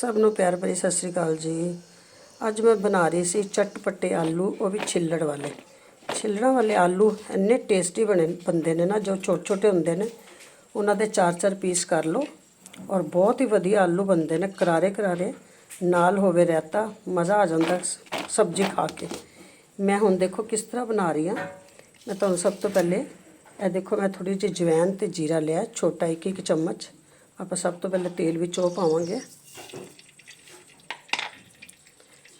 ਸਭ ਨੂੰ ਪਿਆਰ ਭਰੀ ਸਤਿ ਸ੍ਰੀ ਅਕਾਲ ਜੀ। ਅੱਜ ਮੈਂ ਬਣਾ ਰਹੀ ਸੀ ਚਟਪਟੇ ਆਲੂ, ਉਹ ਵੀ ਛਿੱਲੜ ਵਾਲੇ। ਛਿੱਲੜਾਂ ਵਾਲੇ ਆਲੂ ਇੰਨੇ ਟੇਸਟੀ ਬਣੇ, ਬੰਦੇ ਨੇ ਨਾ, ਜੋ ਛੋਟੇ ਛੋਟੇ ਹੁੰਦੇ ਨੇ, ਉਹਨਾਂ ਦੇ ਚਾਰ ਚਾਰ ਪੀਸ ਕਰ ਲਓ। ਔਰ ਬਹੁਤ ਹੀ ਵਧੀਆ ਆਲੂ ਬਣਦੇ ਨੇ ਕਰਾਰੇ ਕਰਾਰੇ ਨਾਲ ਹੋਵੇ ਰਹਿਤਾ ਮਜ਼ਾ ਆ ਜਾਂਦਾ ਸ- ਸਬਜ਼ੀ ਖਾ ਕੇ। ਮੈਂ ਹੁਣ ਦੇਖੋ ਕਿਸ ਤਰ੍ਹਾਂ ਬਣਾ ਰਹੀ ਹਾਂ। ਮੈਂ ਤੁਹਾਨੂੰ ਸਭ ਤੋਂ ਪਹਿਲੇ, ਇਹ ਦੇਖੋ ਮੈਂ ਥੋੜੀ ਜਿਹੀ ਜਵੈਨ ਤੇ ਜੀਰਾ ਲਿਆ, ਛੋਟਾ ਇੱਕ ਇੱਕ ਚਮਚ। ਆਪਾਂ ਸਭ ਤੋਂ ਪਹਿਲੇ ਤੇਲ ਵਿੱਚ ਉਹ ਪਾਵਾਂਗੇ।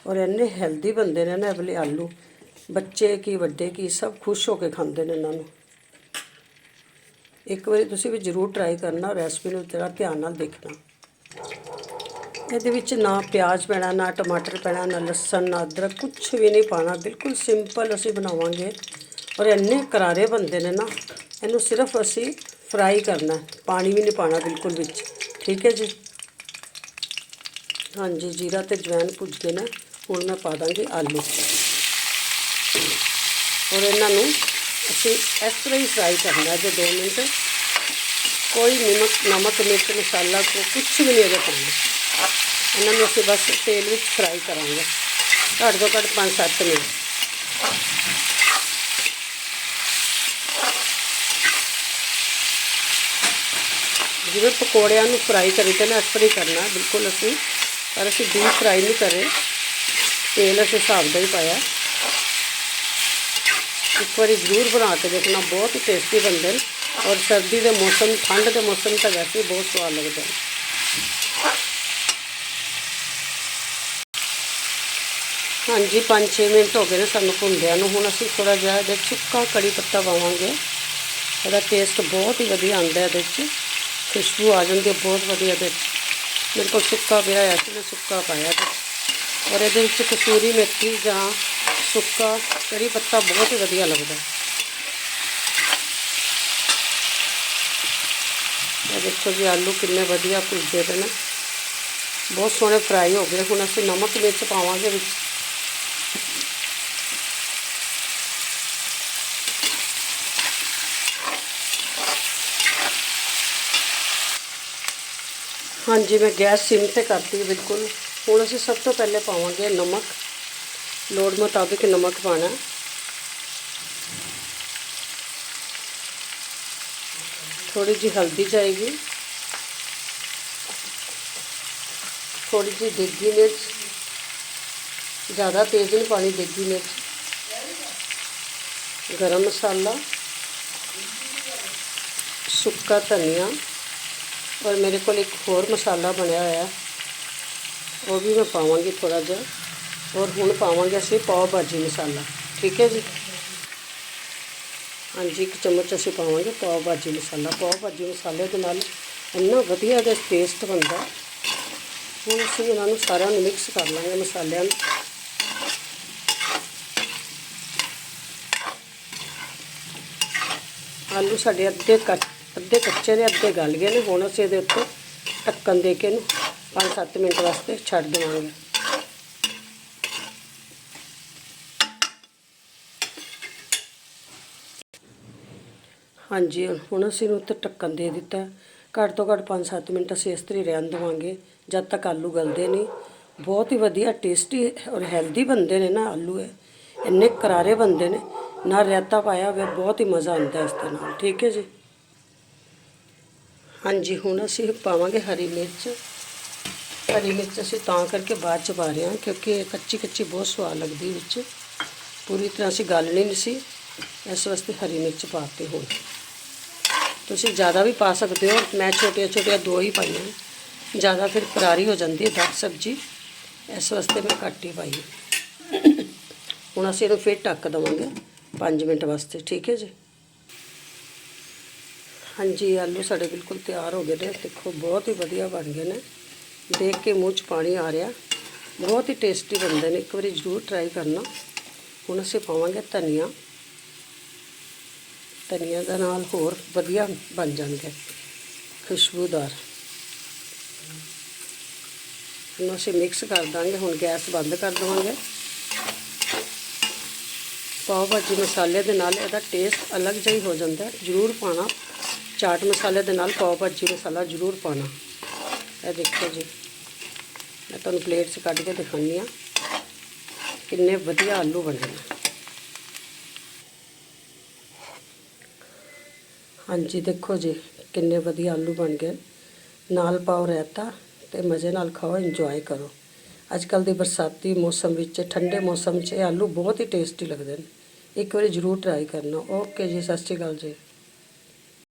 ਔਰ ਇੰਨੇ ਹੈਲਦੀ ਬਣਦੇ ਨੇ ਨਾ ਇਹ ਵਾਲੇ ਆਲੂ, ਬੱਚੇ ਕੀ ਵੱਡੇ ਕੀ ਸਭ ਖੁਸ਼ ਹੋ ਕੇ ਖਾਂਦੇ ਨੇ ਇਹਨਾਂ ਨੂੰ। ਇੱਕ ਵਾਰੀ ਤੁਸੀਂ ਵੀ ਜ਼ਰੂਰ ਟਰਾਈ ਕਰਨਾ ਰੈਸਪੀ ਨੂੰ ਜਰਾ ਧਿਆਨ ਨਾਲ ਦੇਖਣਾ। ਇਹਦੇ ਵਿੱਚ ਨਾ ਪਿਆਜ਼ ਪੈਣਾ, ਨਾ ਟਮਾਟਰ ਪੈਣਾ, ਨਾ ਲਸਣ, ਨਾ ਅਦਰਕ ਕੁਝ ਵੀ ਨਹੀਂ ਪਾਣਾ, ਬਿਲਕੁਲ ਸਿੰਪਲ ਅਸੀਂ ਬਣਾਵਾਂਗੇ। ਔਰ ਇੰਨੇ ਕਰਾਰੇ ਬਣਦੇ ਨੇ ਨਾ, ਇਹਨੂੰ ਸਿਰਫ ਅਸੀਂ ਫਰਾਈ ਕਰਨਾ, ਪਾਣੀ ਵੀ ਨਹੀਂ ਪਾਣਾ ਬਿਲਕੁਲ ਵਿੱਚ। ਠੀਕ ਹੈ ਜੀ? ਹਾਂਜੀ, ਜੀਰਾ ਤੇ ਜਵੈਨ ਭੁੱਜ ਗਏ ਨੇ ਹੁਣ ਮੈਂ ਪਾ ਦਾਂਗੀ ਆਲੂ। ਔਰ ਇਹਨਾਂ ਨੂੰ ਅਸੀਂ ਇਸ ਤਰ੍ਹਾਂ ਹੀ ਫਰਾਈ ਕਰਨਾ ਜੇ 2 ਮਿੰਟ। ਕੋਈ ਨਮਕ ਨਮਕ, ਮਿਰਚ, ਮਸਾਲਾ ਕੋ ਕੁਝ ਵੀ ਨਹੀਂ ਅਜੇ ਪਾਉਣਾ। ਇਹਨਾਂ ਨੂੰ ਅਸੀਂ ਬਸ ਤੇਲ ਵਿੱਚ ਫਰਾਈ ਕਰਾਂਗੇ। ਘੱਟ ਤੋਂ ਘੱਟ 5-7 ਮਿੰਟ। ਜਿਵੇਂ ਪਕੌੜਿਆਂ ਨੂੰ ਫਰਾਈ ਕਰੀ ਕਰੀਦੇ ਨਾ ਇਸ ਤਰ੍ਹਾਂ ਹੀ ਕਰਨਾ, ਬਿਲਕੁਲ ਅਸੀਂ। ਪਰ ਅਸੀਂ ਡੀਪ ਫਰਾਈ ਨਹੀਂ ਕਰੇ। ਤੇਲ ਅਸੀਂ ਹਿਸਾਬ ਦਾ ਹੀ ਪਾਇਆ। ਇੱਕ ਵਾਰੀ ਜ਼ਰੂਰ ਬਣਾ ਕੇ ਦੇਖਣਾ, ਬਹੁਤ ਹੀ ਟੇਸਟੀ ਬਣਦੇ ਨੇ। ਔਰ ਸਰਦੀ ਦੇ ਮੌਸਮ, ਠੰਡ ਦੇ ਮੌਸਮ ਤਾਂ ਵੈਸੇ ਬਹੁਤ ਸਵਾਦ ਲੱਗਦਾ ਨੇ। ਹਾਂਜੀ 5-6 ਮਿੰਟ ਹੋ ਗਏ ਨੇ ਸਾਨੂੰ ਭੁੰਦਿਆਂ ਨੂੰ। ਹੁਣ ਅਸੀਂ ਥੋੜਾ ਜਿਹਾ ਇਹਦੇ ਸੁੱਕਾ ਕੜੀ ਪੱਤਾ ਪਾਵਾਂਗੇ। ਇਹਦਾ ਟੇਸਟ ਬਹੁਤ ਹੀ ਵਧੀਆ ਆਉਂਦਾ ਇਹਦੇ 'ਚ। ਖੁਸ਼ਬੂ ਆ ਜਾਂਦੀ ਹੈ, ਬਹੁਤ ਵਧੀਆ ਇਹਦੇ 'ਚ। ਮੇਰੇ ਕੋਲ ਸੁੱਕਾ ਪਿਆ ਹੋਇਆ ਸੀ, ਮੈਂ ਸੁੱਕਾ ਪਾਇਆ ਇਹਦੇ ਔਰ ਇਹਦੇ ਵਿੱਚ ਕਸੂਰੀ ਮੇਥੀ ਜਾਂ ਸੁੱਕਾ ਕੜੀ ਪੱਤਾ ਬਹੁਤ ਹੀ ਵਧੀਆ ਲੱਗਦਾ। ਇਹ ਦੇਖੋ ਜੀ, ਆਲੂ ਕਿੰਨੇ ਵਧੀਆ ਭੁੱਜੇ ਪਏ ਨੇ। ਬਹੁਤ ਸੋਹਣੇ ਫਰਾਈ ਹੋ ਗਏ। ਹੁਣ ਅਸੀਂ ਨਮਕ ਵਿੱਚ ਪਾਵਾਂਗੇ ਵਿੱਚ। ਹਾਂਜੀ, ਮੈਂ ਗੈਸ ਸਿਮ ਤੇ ਕਰਤੀ ਬਿਲਕੁਲ। ਹੁਣ ਅਸੀਂ ਸਭ ਤੋਂ ਪਹਿਲੇ ਪਾਵਾਂਗੇ ਨਮਕ। ਲੋੜ ਮੁਤਾਬਿਕ ਨਮਕ ਪਾਣਾ। ਥੋੜੀ ਜਿਹੀ ਹਲਦੀ ਜਾਏਗੀ ਥੋੜੀ ਜਿਹੀ ਦੇਗੀ ਮਿਰਚ। ਜ਼ਿਆਦਾ ਤੇਜ਼ ਨਹੀਂ ਪਾਣੀ, ਦੇਗੀ ਮਿਰਚ। ਗਰਮ ਮਸਾਲਾ। ਸੁੱਕਾ ਧਨੀਆ। ਔਰ ਮੇਰੇ ਕੋਲ ਇੱਕ ਹੋਰ ਮਸਾਲਾ ਬਣਿਆ ਹੋਇਆ। ਉਹ ਵੀ ਮੈਂ ਪਾਵਾਂਗੀ ਥੋੜਾ ਜਿਹਾ। ਔਰ ਹੁਣ ਪਾਵਾਂਗੇ ਅਸੀਂ ਪਾਓ ਭਾਜੀ ਮਸਾਲਾ। ਠੀਕ ਹੈ ਜੀ? ਹਾਂਜੀ, ਇੱਕ ਚਮਚ ਅਸੀਂ ਪਾਵਾਂਗੇ ਪਾਓ ਭਾਜੀ ਮਸਾਲਾ। ਪਾਓ ਭਾਜੀ ਮਸਾਲੇ ਦੇ ਨਾਲ ਇੰਨਾ ਵਧੀਆ ਦਾ ਟੇਸਟ ਬਣਦਾ। ਹੁਣ ਅਸੀਂ ਇਹਨਾਂ ਨੂੰ ਸਾਰਿਆਂ ਨੂੰ ਮਿਕਸ ਕਰ ਲਾਂਗੇ ਮਸਾਲਿਆਂ ਨੂੰ। ਆਲੂ ਸਾਡੇ ਅੱਧੇ ਕੱਚ, ਅੱਧੇ ਕੱਚੇ ਦੇ ਅੱਧੇ ਗਲ ਗਏ ਨੇ। ਹੁਣ ਅਸੀਂ ਇਹਦੇ ਉੱਤੇ ਢੱਕਣ ਦੇ ਕੇ ਇਹਨੂੰ 5-7 ਮਿੰਟ ਵਾਸਤੇ ਛੱਡ ਦੇਵਾਂਗੇ। ਹਾਂਜੀ, ਹੁਣ ਅਸੀਂ ਨੂੰ ਉੱਤੇ ਢੱਕਣ ਦੇ ਦਿੱਤਾ। ਘੱਟ ਤੋਂ ਘੱਟ 5-7 ਮਿੰਟ ਅਸੀਂ ਇਸ ਤਰ੍ਹਾਂ ਹੀ ਰਹਿਣ ਦੇਵਾਂਗੇ, ਜਦ ਤੱਕ ਆਲੂ ਗਲਦੇ ਨਹੀਂ। ਬਹੁਤ ਹੀ ਵਧੀਆ ਟੇਸਟੀ ਔਰ ਹੈਲਦੀ ਬਣਦੇ ਨੇ ਨਾ ਆਲੂ ਇਹ। ਇੰਨੇ ਕਰਾਰੇ ਬਣਦੇ ਨੇ, ਨਾ ਰਾਇਤਾ ਪਾਇਆ ਹੋਵੇ ਬਹੁਤ ਹੀ ਮਜ਼ਾ ਆਉਂਦਾ ਇਸ ਦੇ ਨਾਲ। ਠੀਕ ਹੈ ਜੀ? ਹਾਂਜੀ, ਹੁਣ ਅਸੀਂ ਪਾਵਾਂਗੇ ਹਰੀ ਮਿਰਚ। ਹਰੀ ਮਿਰਚ ਅਸੀਂ ਤਾਂ ਕਰਕੇ ਬਾਅਦ ਚ ਪਾ ਰਹੇ ਹਾਂ, ਕਿਉਂਕਿ ਕੱਚੀ ਕੱਚੀ ਬਹੁਤ ਸਵਾਦ ਲੱਗਦੀ ਵਿੱਚ। ਪੂਰੀ ਤਰ੍ਹਾਂ ਅਸੀਂ ਗਾਲਣੀ ਨਹੀਂ ਸੀ ਇਸ ਵਾਸਤੇ ਹਰੀ ਮਿਰਚ ਪਾਤੇ ਹੁਣ ਤੁਸੀਂ ਜ਼ਿਆਦਾ ਵੀ ਪਾ ਸਕਦੇ ਹੋ, ਮੈਂ ਛੋਟੀਆਂ ਛੋਟੀਆਂ ਦੋ ਹੀ ਪਾਈਆਂ। ਜ਼ਿਆਦਾ ਫਿਰ ਕਰਾਰੀ ਹੋ ਜਾਂਦੀ ਹੈ ਦਾਲ, ਸਬਜ਼ੀ, ਇਸ ਵਾਸਤੇ ਮੈਂ ਘੱਟ ਹੀ ਪਾਈ। ਹੁਣ ਅਸੀਂ ਇਹਨੂੰ ਫਿਰ ਢੱਕ ਦੇਵਾਂਗੇ 5 ਮਿੰਟ ਵਾਸਤੇ, ਠੀਕ ਹੈ ਜੀ? ਹਾਂਜੀ, ਆਲੂ ਸਾਡੇ ਬਿਲਕੁਲ ਤਿਆਰ ਹੋ ਗਏ ਨੇ, ਦੇਖੋ ਬਹੁਤ ਹੀ ਵਧੀਆ ਬਣ ਗਏ ਨੇ। ਦੇਖ ਕੇ ਮੂੰਹ 'ਚ ਪਾਣੀ ਆ ਰਿਹਾ। ਬਹੁਤ ਹੀ ਟੇਸਟੀ ਬਣਦੇ ਨੇ। ਇੱਕ ਵਾਰੀ ਜ਼ਰੂਰ ਟਰਾਈ ਕਰਨਾ। ਹੁਣ ਅਸੀਂ ਪਾਵਾਂਗੇ ਧਨੀਆ। ਧਨੀਆ ਦੇ ਨਾਲ ਹੋਰ ਵਧੀਆ ਬਣ ਜਾਣਗੇ। ਖੁਸ਼ਬੂਦਾਰ। ਇਹਨੂੰ ਅਸੀਂ ਮਿਕਸ ਕਰ ਦਾਂਗੇ। ਹੁਣ ਗੈਸ ਬੰਦ ਕਰ ਦੇਵਾਂਗੇ। ਪਾਓ ਭਾਜੀ ਮਸਾਲੇ ਦੇ ਨਾਲ। ਇਹਦਾ ਟੇਸਟ ਅਲੱਗ ਜਿਹਾ ਹੀ ਹੋ ਜਾਂਦਾ ਹੈ। ਜ਼ਰੂਰ ਪਾਣਾ। ਚਾਟ ਮਸਾਲੇ ਦੇ ਨਾਲ ਪਾਓ ਭਾਜੀ ਮਸਾਲਾ ਜ਼ਰੂਰ ਪਾਣਾ। ਇਹ ਦੇਖੋ ਜੀ। ਮੈਂ ਤੁਹਾਨੂੰ ਪਲੇਟ 'ਚ ਕੱਢ ਕੇ ਦਿਖਾਉਂਦੀ ਆ ਕਿੰਨੇ ਵਧੀਆ ਆਲੂ ਬਣੇ ਨੇ। ਹਾਂਜੀ, ਦੇਖੋ ਜੀ, ਕਿੰਨੇ ਵਧੀਆ ਆਲੂ ਬਣ ਗਏ। ਨਾਲ ਪਾਓ ਰਾਇਤਾ ਤੇ ਮਜ਼ੇ ਨਾਲ ਖਾਓ ਇੰਜੋਏ ਕਰੋ। ਅੱਜ ਕੱਲ ਦੀ ਬਰਸਾਤੀ ਮੌਸਮ ਵਿੱਚ, ਠੰਡੇ ਮੌਸਮ 'ਚ ਇਹ ਆਲੂ ਬਹੁਤ ਹੀ ਟੇਸਟੀ ਲੱਗਦੇ ਨੇ। ਇੱਕ ਵਾਰੀ ਜ਼ਰੂਰ ਟਰਾਈ ਕਰਨਾ। ਓਕੇ ਜੀ, ਸਤਿ ਸ਼੍ਰੀ ਅਕਾਲ ਜੀ।